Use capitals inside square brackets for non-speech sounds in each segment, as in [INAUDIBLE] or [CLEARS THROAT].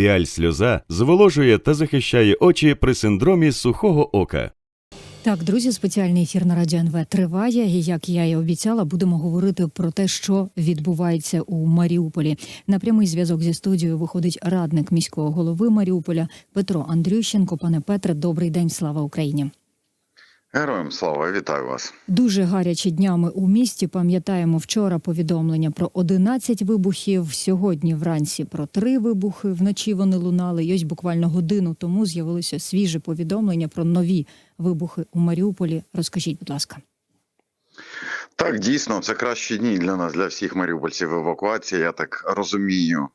Піаль сльоза зволожує та захищає очі при синдромі сухого ока. Так, друзі, спеціальний ефір на радіо НВ триває. І як я і обіцяла, будемо говорити про те, що відбувається у Маріуполі. На прямий зв'язок зі студією виходить радник міського голови Маріуполя Петро Андрющенко. Пане Петре, добрий день, слава Україні. Героям слава, вітаю вас. Дуже гарячі днями у місті. Пам'ятаємо вчора повідомлення про 11 вибухів. Сьогодні вранці про три вибухи. Вночі вони лунали. І ось буквально годину тому з'явилося свіже повідомлення про нові вибухи у Маріуполі. Розкажіть, будь ласка. Так, дійсно, це кращі дні для нас, для всіх маріупольців. Евакуація. Я так розумію,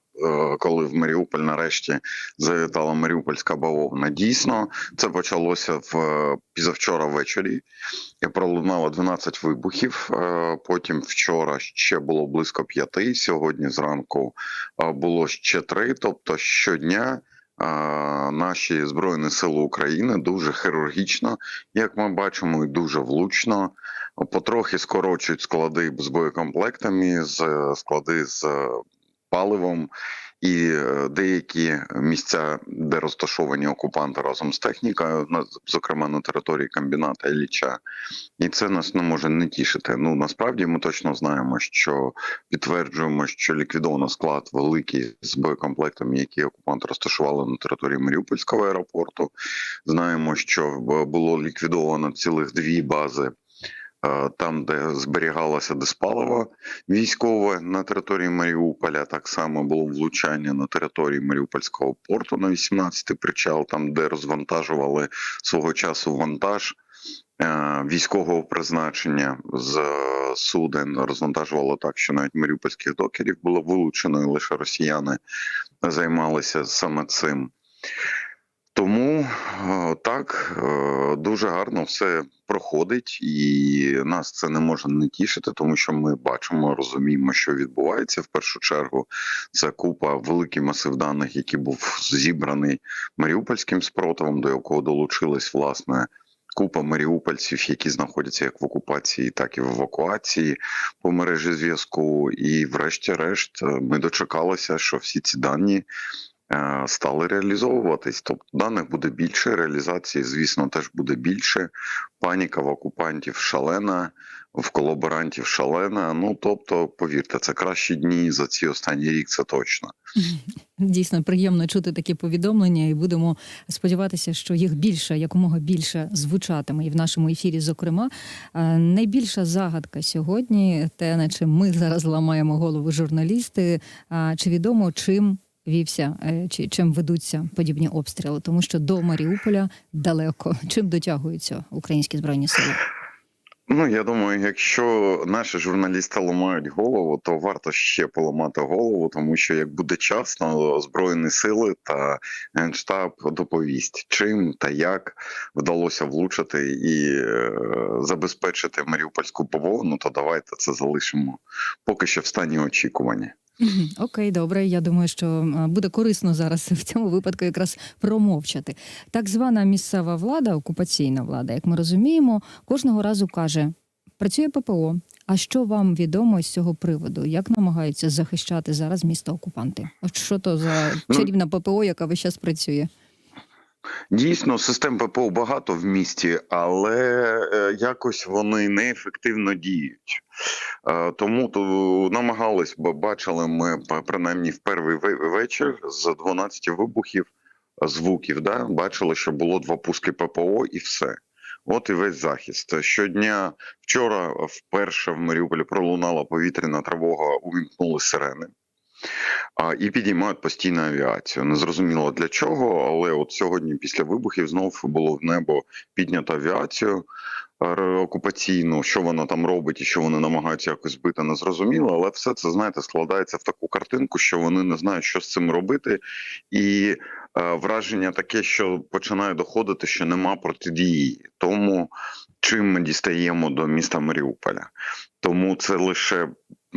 коли в Маріуполь нарешті завітала Маріупольська бавовна. Дійсно, це почалося в е, позавчора ввечері. І пролунало 12 вибухів. Е, Потім вчора ще було близько п'яти. Сьогодні зранку е, було ще три. Тобто щодня. е, Наші збройні сили України дуже хірургічно, як ми бачимо, і дуже влучно потрохи скорочують склади з боєкомплектами, склади з е, паливом. І е, деякі місця, де розташовані окупанти разом з технікою, зокрема на території комбіната Ілліча, і це нас не може не тішити. Ну насправді ми точно знаємо, що підтверджуємо, що ліквідовано склад великий з боєкомплектами, які окупанти розташували на території Маріупольського аеропорту. Знаємо, що було ліквідовано цілих дві бази. Е, Там, де зберігалося диспаливо військове на території Маріуполя, так само було влучання на території Маріупольського порту на 18 причал, там де розвантажували свого часу вантаж е, військового призначення з е, суден. Розвантажувало так, що навіть маріупольських докерів було вилучено, і лише росіяни займалися саме цим. Тому е, так е, дуже гарно все проходить, і нас це не може не тішити, тому що ми бачимо, розуміємо, що відбувається в першу чергу. Це купа великий масив даних, який був зібраний маріупольським спротивом, до якого долучилась власне. Купа маріупольців, які знаходяться як в окупації, так і в евакуації по мережі зв'язку. І, врешті-решт, е, ми дочекалися, що всі ці дані стали реалізовуватись. Тобто даних буде більше, реалізації, звісно, теж буде більше. Паніка в окупантів шалена, в колаборантів шалена. Ну тобто, повірте, це кращі дні за ці останні рік. Це точно. [LAUGHS] Дійсно приємно чути такі повідомлення, і будемо сподіватися, що їх більше, якомога більше звучатиме і в нашому ефірі. Зокрема, Е, найбільша загадка сьогодні, те, на чим ми зараз ламаємо голову журналісти. Чи відомо чим вівся, е, чи чим ведуться подібні обстріли? Тому що до Маріуполя далеко. Чим дотягуються українські збройні сили? Ну я думаю, якщо наші журналісти ламають голову, то варто ще поламати голову, тому що як буде час, то збройні сили та генштаб доповість, чим та як вдалося влучити і е, забезпечити маріупольську бавовну, то давайте це залишимо поки що в стані очікування. Окей, добре. Я думаю, що буде корисно зараз [LAUGHS] в цьому випадку якраз промовчати. Так звана місцева влада, окупаційна влада, як ми розуміємо, кожного разу каже: працює ППО. А що вам відомо з цього приводу? Як намагаються захищати зараз місто окупанти? От що то за Ну, чарівна ППО, яка весь час працює? Дійсно, систем ППО багато в місті, але е, якось вони неефективно діють. Е, Тому то намагались, бо бачили ми принаймні в перший вечір з 12 вибухів е, звуків. Да, бачили, що було два пуски ППО і все. От і весь захист. Щодня вчора вперше в Маріуполі пролунала повітряна тривога, увімкнули сирени. І підіймають постійно авіацію. Незрозуміло для чого, але от сьогодні після вибухів знов було в небо піднято авіацію е, окупаційну. Що вона там робить і що вони намагаються якось збити, незрозуміло. Але все це знаєте складається в таку картинку, що вони не знають, що з цим робити, і е, враження таке, що починає доходити, що нема протидії тому, чим ми дістаємо до міста Маріуполя. Тому це лише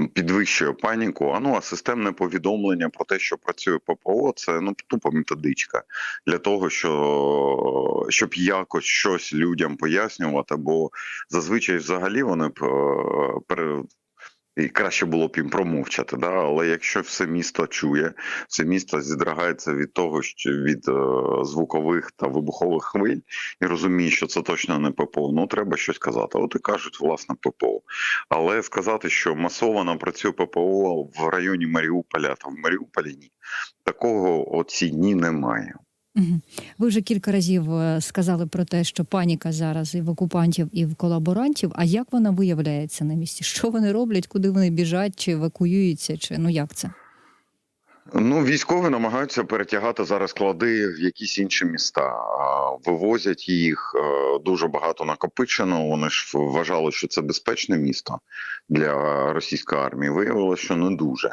підвищує паніку. А ну а системне повідомлення про те, що працює ППО, це ну тупо методичка для того, що щоб якось щось людям пояснювати, бо зазвичай взагалі вони і краще було б їм промовчати. Да? Але якщо все місто чує, все місто зідрагається від того, що від е, звукових та вибухових хвиль, і розуміє, що це точно не ППО, ну треба щось казати. От і кажуть, власне, ППО. Але сказати, що масово працює ППО в районі Маріуполя та в Маріуполі ні. Такого оці дні немає. Ви вже кілька разів е, сказали про те, що паніка зараз і в окупантів, і в колаборантів. А як вона виявляється на місці? Що вони роблять, куди вони біжать, чи евакуюються, чи ну як це? Ну, військові намагаються перетягати зараз склади в якісь інші міста, вивозять їх е, дуже багато накопичено. Вони ж вважали, що це безпечне місто для російської армії. Виявилося, що не дуже.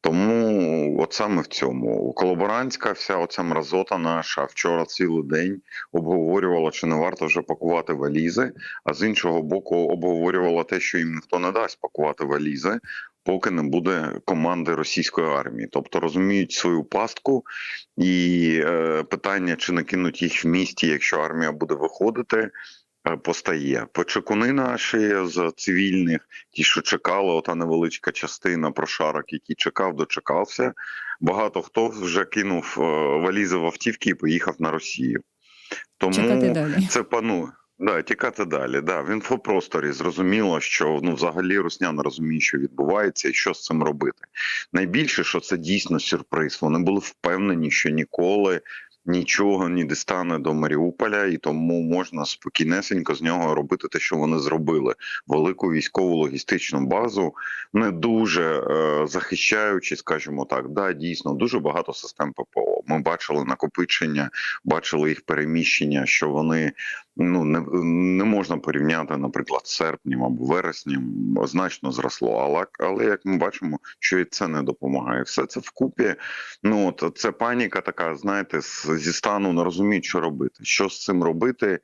Тому от саме в цьому колаборантська вся оця мразота наша вчора цілий день обговорювала, чи не варто вже пакувати валізи. А з іншого боку, обговорювала те, що їм ніхто не дасть пакувати валізи, поки не буде команди російської армії. Тобто розуміють свою пастку і е, питання, чи не кинуть їх в місті, якщо армія буде виходити. е, Постає почекуни наші з цивільних, ті, що чекали, ота невеличка частина прошарок, який чекав, дочекався. Багато хто вже кинув е, валізи в автівки і поїхав на Росію. Тому це панує. Да, тікати далі. Да. В інфопросторі зрозуміло, що ну взагалі Русня не розуміє, що відбувається і що з цим робити. Найбільше, що це дійсно сюрприз. Вони були впевнені, що ніколи нічого не дістане до Маріуполя, і тому можна спокійнесенько з нього робити те, що вони зробили. Велику військову логістичну базу, не дуже е, захищаючи, скажімо так, да, дійсно дуже багато систем ППО. Ми бачили накопичення, бачили їх переміщення, що вони ну не, не можна порівняти, наприклад, серпнем або вереснем, значно зросло. Але але як ми бачимо, що і це не допомагає. Все це вкупі. Ну от це паніка, така знаєте, зі стану не розуміють, що робити, що з цим робити.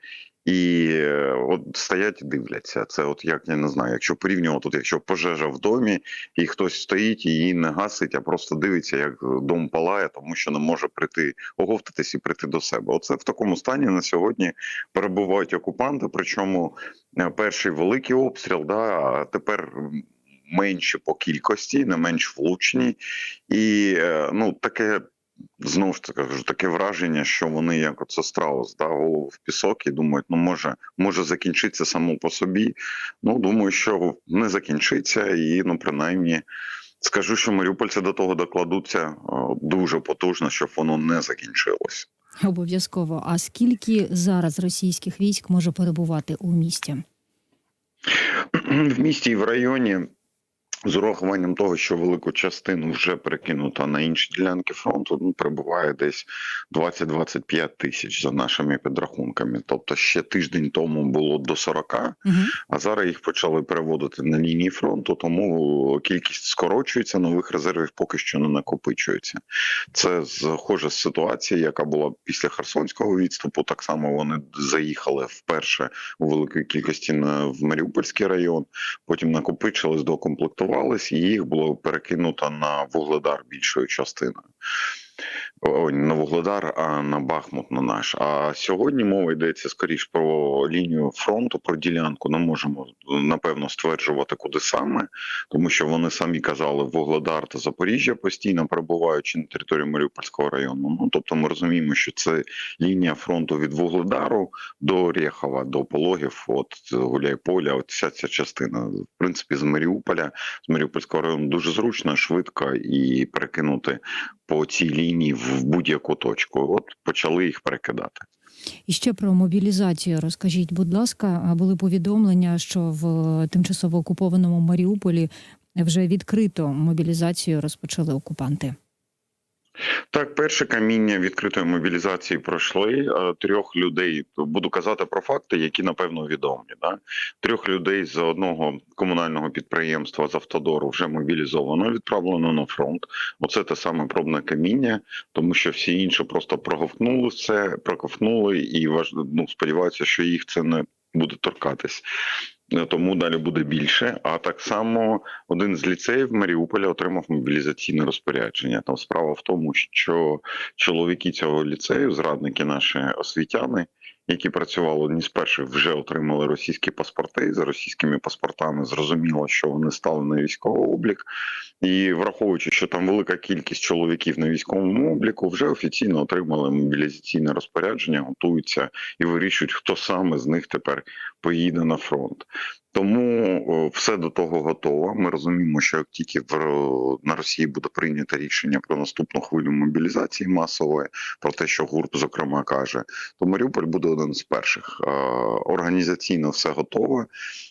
І е, от стоять і дивляться. Це от як я не знаю, якщо порівнювати, от якщо пожежа в домі, і хтось стоїть і її не гасить, а просто дивиться, як дом палає, тому що не може прийти оговтатись і прийти до себе. Оце в такому стані на сьогодні перебувають окупанти. Причому е, перший великий обстріл, да, а тепер м, менші по кількості, не менш влучні, і е, ну таке. Знову ж таки кажу, таке враження, що вони як оце страус, да, голову в пісок і думають, ну може, може закінчиться само по собі. Ну думаю, що не закінчиться, і ну принаймні скажу, що маріупольці до того докладуться е, дуже потужно, щоб воно не закінчилось. Обов'язково. А скільки зараз російських військ може перебувати у місті? [CLEARS THROAT] в місті і в районі. З урахуванням того, що велику частину вже перекинуто на інші ділянки фронту, ну перебуває десь 20-25 тисяч за нашими підрахунками. Тобто ще тиждень тому було до 40, Угу. а зараз їх почали переводити на лінії фронту, тому кількість скорочується, нових резервів поки що не накопичується. Це схоже з ситуації, яка була після Херсонського відступу. Так само вони заїхали вперше у великій кількості на в Маріупольський район, потім накопичились, докомплектувались, і їх було перекинуто на вугледар більшою частиною. Ой, не Вугледар, а на Бахмут на наш. А сьогодні мова йдеться скоріш про лінію фронту, про ділянку. Не можемо напевно стверджувати, куди саме, тому що вони самі казали Вугледар та Запоріжжя постійно перебуваючи на території Маріупольського району. Ну тобто, ми розуміємо, що це лінія фронту від Вугледару до Рєхова, до Пологів, от Гуляйполя, от вся ця частина. В принципі, з Маріуполя, з Маріупольського району дуже зручно, швидко і перекинути по цій лінії в будь-яку точку. От почали їх перекидати. І ще про мобілізацію розкажіть, будь ласка, були повідомлення, що в тимчасово окупованому Маріуполі вже відкрито мобілізацію розпочали окупанти. Так, перше каміння відкритої мобілізації пройшли. Е, Трьох людей буду казати про факти, які напевно відомі. Да? Трьох людей з одного комунального підприємства з автодору вже мобілізовано, відправлено на фронт. Оце те саме пробне каміння, тому що всі інші просто проговтнули це, проковтнули і ну, сподіваються, що їх це не буде торкатись. Е, Тому далі буде більше. А так само один з ліцеїв Маріуполя отримав мобілізаційне розпорядження. Там справа в тому, що чоловіки цього ліцею, зрадники наші освітяни, які працювали одні з перших, вже отримали російські паспорти. За російськими паспортами зрозуміло, що вони стали на військовий облік. І враховуючи, що там велика кількість чоловіків на військовому обліку, вже офіційно отримали мобілізаційне розпорядження, готуються і вирішують, хто саме з них тепер поїде на фронт. Тому все до того готово. Ми розуміємо, що як тільки в на Росії буде прийнято рішення про наступну хвилю мобілізації масової, про те, що ГУРП зокрема каже, то Маріуполь буде один з перших. Е, Організаційно все готове.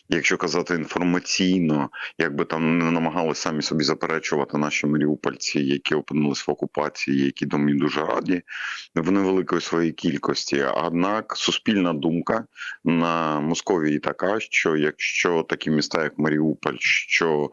Якщо казати інформаційно, якби там не намагались самі собі заперечувати наші маріупольці, які опинились в окупації, які до мені дуже раді в невеликої своїй кількості. Однак суспільна думка на Московії така, що якщо такі міста, як Маріуполь, що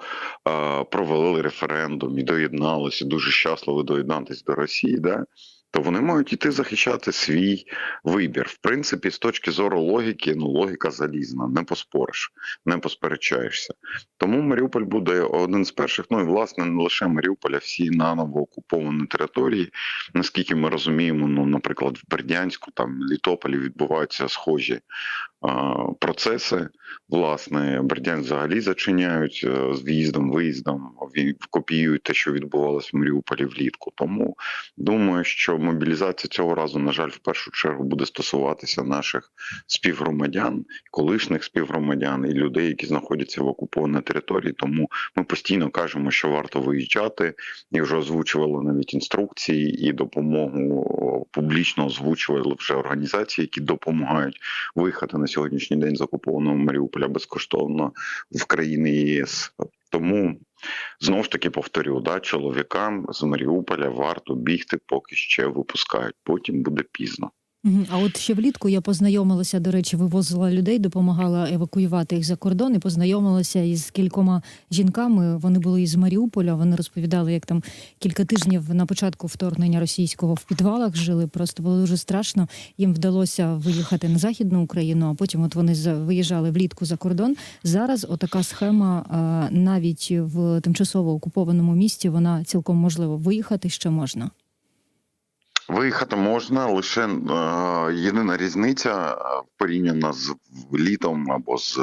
е, провели референдум і доєдналися, дуже щасливо доєднатися до Росії, да, то вони мають іти захищати свій вибір. В принципі, з точки зору логіки, ну логіка залізна, не поспориш, не посперечаєшся. Тому Маріуполь буде один з перших. Ну і власне не лише Маріуполь, а всі наново окуповані території. Наскільки ми розуміємо, ну, наприклад, в Бердянську, там Літополі відбуваються схожі процеси. Власне, Бердянськ взагалі зачиняють е, з в'їздом, виїздом, копіюють те, що відбувалося в Маріуполі влітку. Тому думаю, що мобілізація цього разу, на жаль, в першу чергу буде стосуватися наших співгромадян, колишніх співгромадян і людей, які знаходяться в окупованій території. Тому ми постійно кажемо, що варто виїжджати, і вже озвучували навіть інструкції і допомогу публічно озвучували вже організації, які допомагають виїхати на сьогоднішній день з окупованого Маріуполя безкоштовно в країни ЄС. Тому знову ж таки повторю, да, чоловікам з Маріуполя варто бігти, поки ще випускають. Потім буде пізно. А от ще влітку я познайомилася, до речі, вивозила людей, допомагала евакуювати їх за кордон і познайомилася із кількома жінками. Вони були із Маріуполя. Вони розповідали, як там кілька тижнів на початку вторгнення російського в підвалах жили. Просто було дуже страшно. Їм вдалося виїхати на західну Україну, а потім от вони виїжджали влітку за кордон. Зараз отака схема навіть в тимчасово окупованому місті. Вона цілком можливо виїхати ще можна. Виїхати можна лише е, єдина різниця е, порівняно з літом або з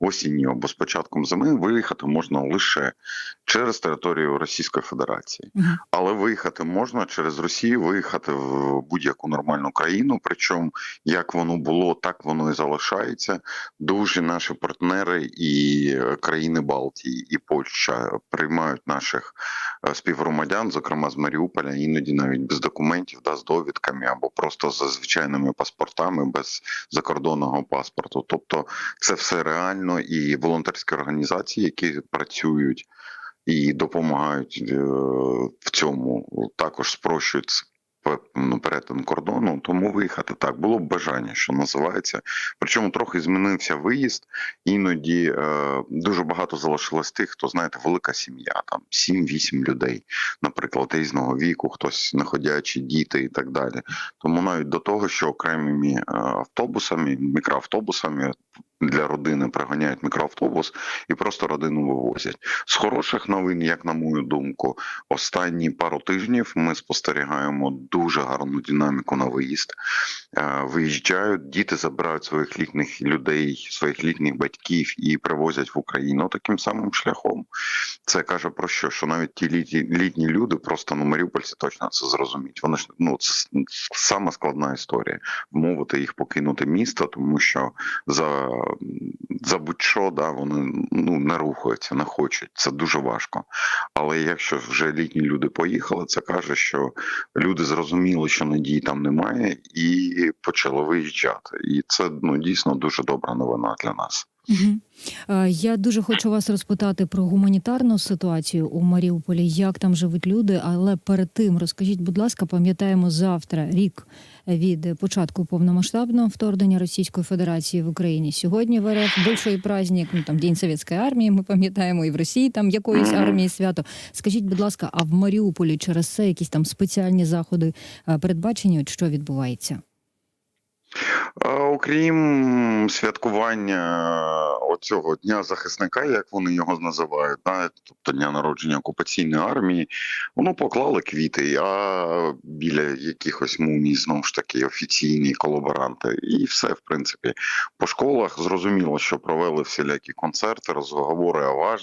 осінню, або з початком зими. Виїхати можна лише через територію Російської Федерації, але виїхати можна через Росію, виїхати в будь-яку нормальну країну. Причому як воно було, так воно і залишається. Дуже наші партнери і країни Балтії, і Польща приймають наших е, співгромадян, зокрема з Маріуполя, іноді навіть без документів, да, з довідками або просто за звичайними паспортами без закордонного паспорту. Тобто, це все реально і волонтерські організації, які працюють і допомагають е, в цьому, також спрощують перетин кордону. Тому виїхати так було б бажання, що називається. Причому трохи змінився виїзд. Іноді е, дуже багато залишилось тих, хто знаєте, велика сім'я, там 7-8 людей, наприклад, різного віку, хтось находячі діти і так далі. Тому навіть до того, що окремими е, автобусами, мікроавтобусами для родини приганяють мікроавтобус і просто родину вивозять. З хороших новин, як на мою думку, останні пару тижнів ми спостерігаємо дуже гарну динаміку на виїзд. Е, Виїжджають, діти забирають своїх літніх людей, своїх літніх батьків і привозять в Україну таким самим шляхом. Це каже про що? Що навіть ті літні, люди, просто ну маріупольці точно це зрозуміють. Вони ж ну це сама складна історія. Вмовити їх покинути місто, тому що за, за будь-що да, вони ну не рухаються, не хочуть. Це дуже важко. Але якщо вже літні люди поїхали, це каже, що люди зрозуміли, що надії там немає, і почали виїжджати. І це ну дійсно дуже добра новина для нас. Е, Я дуже хочу вас розпитати про гуманітарну ситуацію у Маріуполі, як там живуть люди. Але перед тим розкажіть, будь ласка, пам'ятаємо завтра рік від початку повномасштабного вторгнення Російської Федерації в Україні. Сьогодні в РФ більший праздник, ну там День Совєтської армії. Ми пам'ятаємо, і в Росії там якоїсь армії свято. Скажіть, будь ласка, а в Маріуполі через це якісь там спеціальні заходи е, передбачені? От що відбувається? Окрім святкування оцього дня захисника, як вони його називають, да, тобто дня народження окупаційної армії, воно поклали квіти, а біля якихось мумій знову ж таки офіційні колаборанти, і все в принципі по школах зрозуміло, що провели всілякі концерти, розговори о.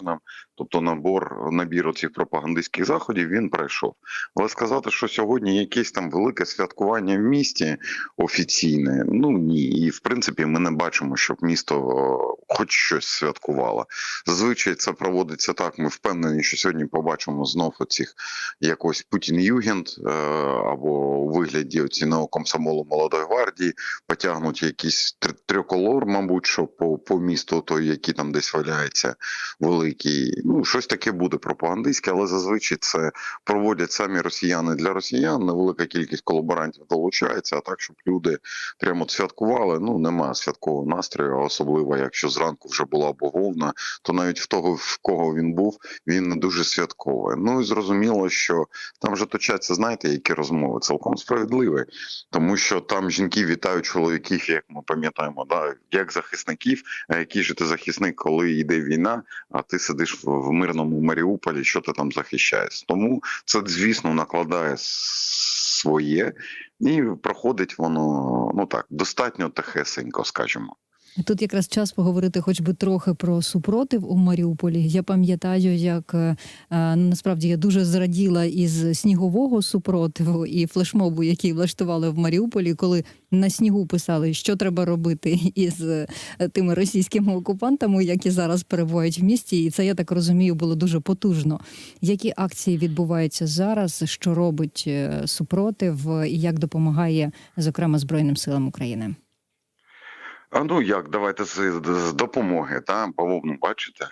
Тобто набор набір цих пропагандистських заходів він пройшов. Але сказати, що сьогодні якесь там велике святкування в місті офіційне, ну ні. І в принципі ми не бачимо, щоб місто хоч щось святкувало. Зазвичай це проводиться так. Ми впевнені, що сьогодні побачимо знов оцих якось Путін Югент е, або у вигляді оці неокомсомолу молодої гвардії потягнуть якийсь тр- триколор, мабуть, що по, по місту, той, який там десь валяється, великий. Ну, щось таке буде пропагандистське, але зазвичай це проводять самі росіяни для росіян. Невелика кількість колаборантів долучається, а так, щоб люди прямо святкували. Ну немає святкового настрою, особливо якщо зранку вже була бавовна, то навіть в того, в кого він був, він не дуже святковий. Ну і зрозуміло, що там вже точаться, знаєте, які розмови цілком справедливі, тому що там жінки вітають чоловіків, як ми пам'ятаємо, да, як захисників. А який же ти захисник, коли йде війна, а ти сидиш в мирному Маріуполі, що ти там захищаєш? Тому це, звісно, накладає своє, і проходить воно ну так достатньо тихесенько, скажімо. Тут якраз час поговорити, хоч би трохи про супротив у Маріуполі. Я пам'ятаю, як е, е, насправді я дуже зраділа із снігового супротиву і флешмобу, який влаштували в Маріуполі, коли на снігу писали, що треба робити із е, тими російськими окупантами, які зараз перебувають в місті. І це я так розумію, було дуже потужно. Які акції відбуваються зараз? Що робить супротив і як допомагає, зокрема, Збройним силам України? А ну як, давайте з, з допомоги, та бавовну бачите?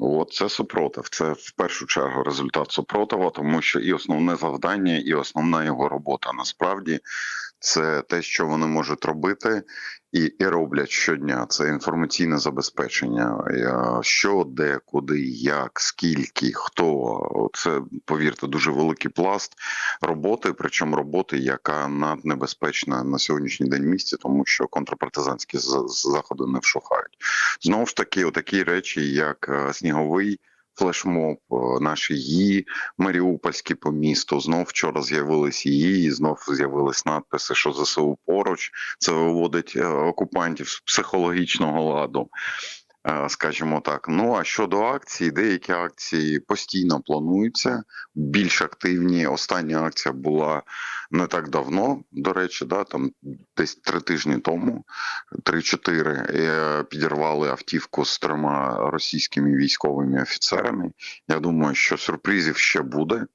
От це супротив. Це в першу чергу результат супротива, тому що і основне завдання, і основна його робота насправді це те, що вони можуть робити, і, і роблять щодня. Це інформаційне забезпечення. Е, Що, де, куди, як, скільки, хто. Це повірте, дуже великий пласт роботи, причому роботи, яка наднебезпечна на сьогоднішній день в місті, тому що контрпартизанські заходи не вшухають. Знову ж таки, отакі речі, як е, сніговий. Флешмоб, е, наші її Маріупольські по місту. Знов вчора з'явились її, і знов з'явились надписи, що ЗСУ поруч. Це виводить е, окупантів з психологічного ладу. Е, Скажімо так, ну а щодо акцій, деякі акції постійно плануються, більш активні. Остання акція була не так давно, до речі, да, там десь три тижні тому, три-чотири е, підірвали автівку з трьома російськими військовими офіцерами. Я думаю, що сюрпризів ще буде.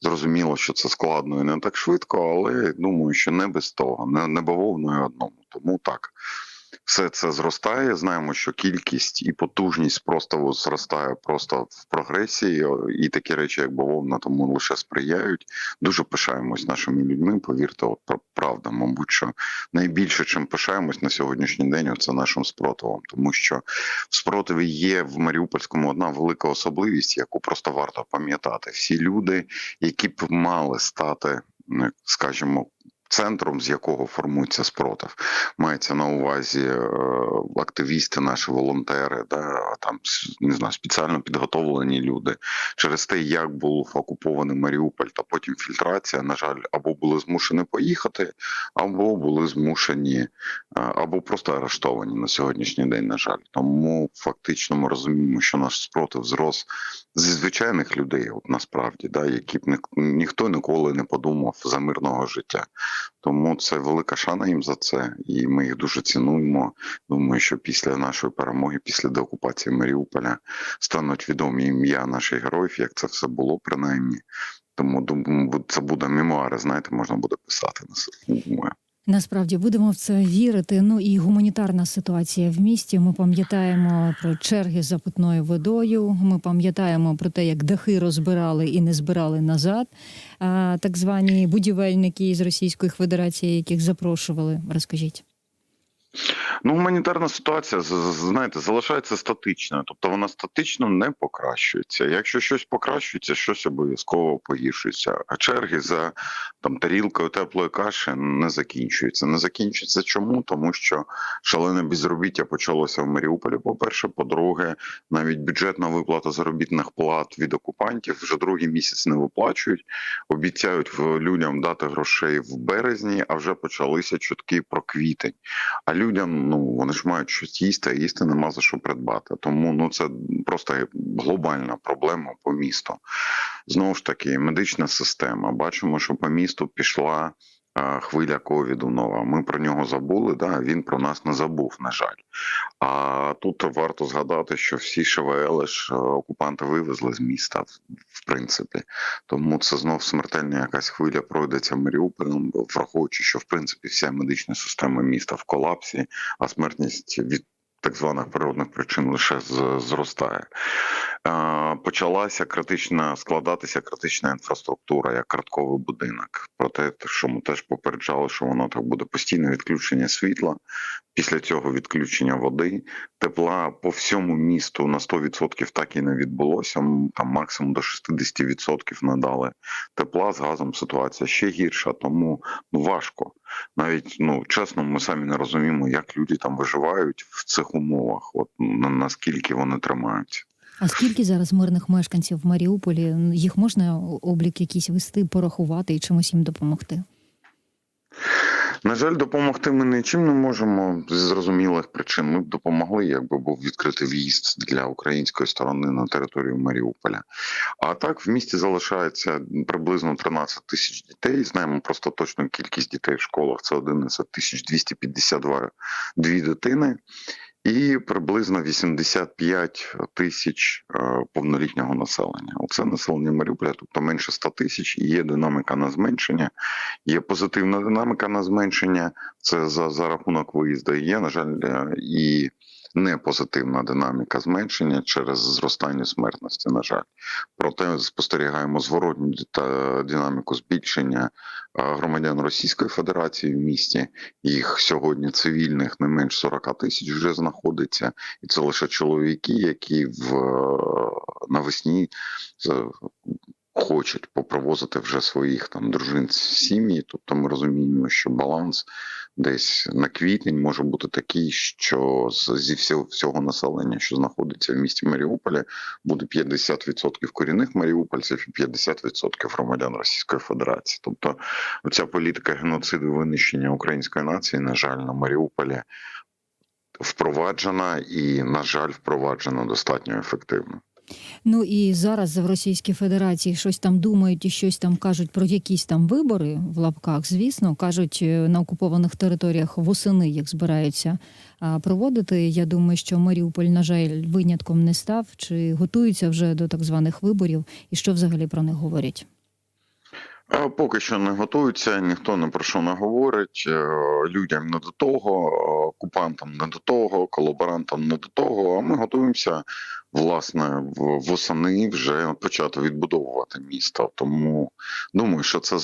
Зрозуміло, що це складно і не так швидко, але думаю, що не без того, не, не бавовною одному. Тому так. Все це зростає. Знаємо, що кількість і потужність просто зростає просто в прогресії, і такі речі, як бавовна, тому лише сприяють. Дуже пишаємось нашими людьми. Повірте, от пр- правда, мабуть, що найбільше чим пишаємось на сьогоднішній день, це нашим спротивом, тому що в спротиві є в Маріупольському одна велика особливість, яку просто варто пам'ятати. Всі люди, які б мали стати, скажімо. Центром, з якого формується спротив, мається на увазі е, активісти, наші волонтери, да, там не знаю, спеціально підготовлені люди через те, як був окупований Маріуполь, та потім фільтрація, на жаль, або були змушені поїхати, або були змушені, е, або просто арештовані на сьогоднішній день. На жаль, тому фактично ми розуміємо, що наш спротив зрос зі звичайних людей, от насправді, да, які б ні, ніхто ніколи не подумав за мирного життя. Тому це велика шана їм за це, і ми їх дуже цінуємо. Думаю, що після нашої перемоги, після деокупації Маріуполя, стануть відомі ім'я наших героїв, як це все було принаймні. Тому думаю, це буде мемуари. Знаєте, можна буде писати на. Думаю. Насправді будемо в це вірити. Ну і гуманітарна ситуація в місті. Ми пам'ятаємо про черги за питною водою. Ми пам'ятаємо про те, як дахи розбирали і не збирали назад. Так звані будівельники із Російської Федерації, яких запрошували. Розкажіть. Ну, гуманітарна ситуація, знаєте, залишається статичною, тобто вона статично не покращується. Якщо щось покращується, щось обов'язково погіршується. А черги за там тарілкою теплої каші не закінчуються. Не закінчується чому? Тому що шалене безробіття почалося в Маріуполі. По-перше, по-друге, навіть бюджетна виплата заробітних плат від окупантів вже другий місяць не виплачують. Обіцяють людям дати грошей в березні, а вже почалися чутки про квітень. А людям ну вони ж мають щось їсти, а їсти нема за що придбати. Тому ну це просто глобальна проблема по місту. Знову ж таки, медична система. Бачимо, що по місту пішла. Хвиля ковіду нова. Ми про нього забули. Да, він про нас не забув, на жаль. А тут варто згадати, що всі ШВЛ ж е, окупанти вивезли з міста, в принципі. Тому це знов смертельна якась хвиля пройдеться Маріуполем, враховуючи, що в принципі вся медична система міста в колапсі, а смертність від так званих природних причин лише зростає. Е, Почалася критична складатися критична інфраструктура, як картковий будинок. Про те, що ми теж попереджали, що воно так буде постійне відключення світла. Після цього відключення води, тепла по всьому місту на 100% так і не відбулося. Там максимум до 60% надали тепла з газом. Ситуація ще гірша, тому ну важко. Навіть ну чесно, ми самі не розуміємо, як люди там виживають в цих умовах. От на- наскільки вони тримаються. А скільки зараз мирних мешканців в Маріуполі? Їх можна облік якийсь вести, порахувати і чимось їм допомогти? На жаль, допомогти ми нічим не можемо з зрозумілих причин. Ми б допомогли, якби був відкритий в'їзд для української сторони на територію Маріуполя. А так в місті залишається приблизно 13 тисяч дітей. Знаємо просто точну кількість дітей в школах. Це 11 тисяч 252 дві дитини. І приблизно 85 тисяч е, повнолітнього населення. Оце населення Маріуполя, тобто менше 100 тисяч, є динаміка на зменшення. Є позитивна динаміка на зменшення, це за, за рахунок виїзду. Є, на жаль, е, і не позитивна динаміка зменшення через зростання смертності. На жаль, проте спостерігаємо зворотню динаміку збільшення громадян Російської Федерації в місті. Їх сьогодні цивільних не менш 40 тисяч вже знаходиться, і це лише чоловіки, які в навесні е, хочуть попровозити вже своїх там дружин сім'ї. Тобто ми розуміємо, що баланс десь на квітень може бути такий, що зі всього, населення, що знаходиться в місті Маріуполі, буде 50% корінних маріупольців і 50% громадян Російської Федерації. Тобто, ця політика геноциду винищення української нації, на жаль, на Маріуполі впроваджена і, на жаль, впроваджена достатньо ефективно. Ну і зараз в Російській Федерації щось там думають і щось там кажуть про якісь там вибори в лапках. Звісно, кажуть е, на окупованих територіях восени їх збираються проводити. Я думаю, що Маріуполь, на жаль, винятком не став. Чи готуються вже до так званих виборів, і що взагалі про них говорять? Поки що не готуються, ніхто не про що не говорить. е, Людям не до того, окупантам не до того, колаборантам не до того. А ми готуємося власне восени вже почати відбудовувати місто. Тому думаю, що це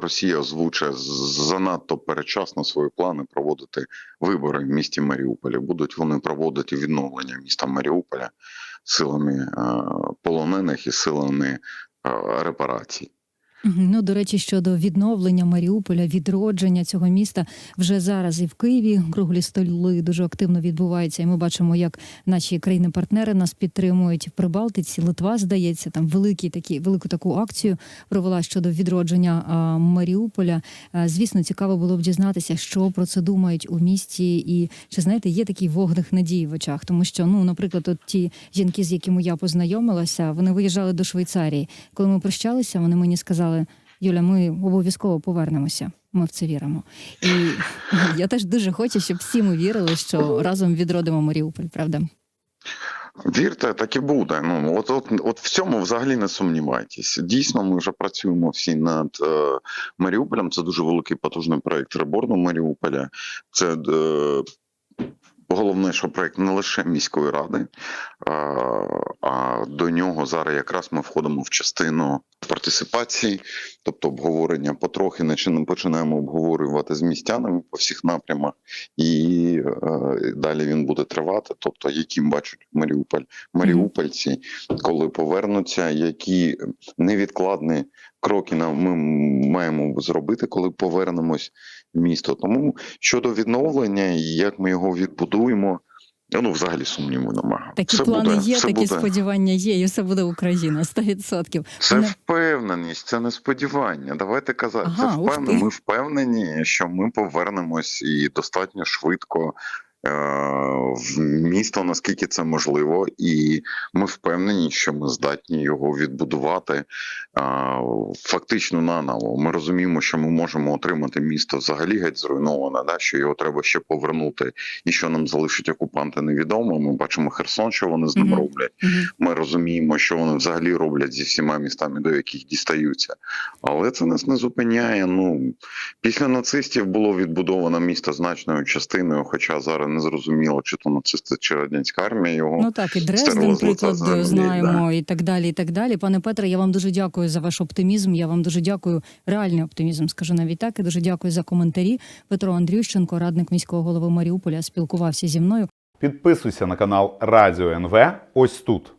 Росія озвучує занадто передчасно свої плани проводити вибори в місті Маріуполі. Будуть вони проводити відновлення міста Маріуполя силами е, полонених і силами е, репарацій. Ну, до речі, щодо відновлення Маріуполя, відродження цього міста вже зараз і в Києві круглі столи дуже активно відбуваються. І ми бачимо, як наші країни-партнери нас підтримують в Прибалтиці. Литва здається, там великі такі велику таку акцію провела щодо відродження а, Маріуполя. А, звісно, цікаво було б дізнатися, що про це думають у місті, і чи знаєте, є такий вогник надії в очах, тому що ну, наприклад, от ті жінки, з якими я познайомилася, вони виїжджали до Швейцарії. Коли ми прощалися, вони мені сказали. Юля, ми обов'язково повернемося. Ми в це віримо. І я теж дуже хочу, щоб всі ми вірили, що разом відродимо Маріуполь, правда? Вірте, так і буде. Ну от, от, от в цьому взагалі не сумнівайтесь. Дійсно, ми вже працюємо всі над е, Маріуполем. Це дуже великий потужний проект реборну Маріуполя. Це е, Головне, що проект не лише міської ради, а до нього зараз якраз ми входимо в частину партисипації, тобто обговорення потрохи начи- починаємо обговорювати з містянами по всіх напрямах, і е, далі він буде тривати. Тобто, яким бачать Маріуполь, маріупольці, коли повернуться, які невідкладні кроки нам ми маємо зробити, коли повернемось в місто. Тому щодо відновлення як ми його відбудуємо. Ну, взагалі сумніву нема. Такі Все плани буде, є, все такі буде. сподівання є, і все буде Україна 100%. Це Мене- впевненість, це не сподівання. Давайте казати, Ага, це впевнено. Ми впевнені, що ми повернемось і достатньо швидко в місто, наскільки це можливо, і ми впевнені, що ми здатні його відбудувати е- фактично наново. Ми розуміємо, що ми можемо отримати місто взагалі геть зруйноване, да, що його треба ще повернути, і що нам залишать окупанти, невідомо. Ми бачимо Херсон, що вони з ним Мгм. роблять. Ми розуміємо, що вони взагалі роблять зі всіма містами, до яких дістаються. Але це нас не зупиняє. Ну після нацистів було відбудовано місто значною частиною, хоча зараз не зрозуміло, чи то нацисти, чи радянська армія його. Ну так, і Дрезден, з лиця приклад землі, знаємо, і так далі. І так далі. Пане Петре, я вам дуже дякую за ваш оптимізм. Я вам дуже дякую. Реальний оптимізм, скажу навіть так. І дуже дякую за коментарі. Петро Андрющенко, радник міського голови Маріуполя, спілкувався зі мною. Підписуйся на канал Радіо НВ ось тут.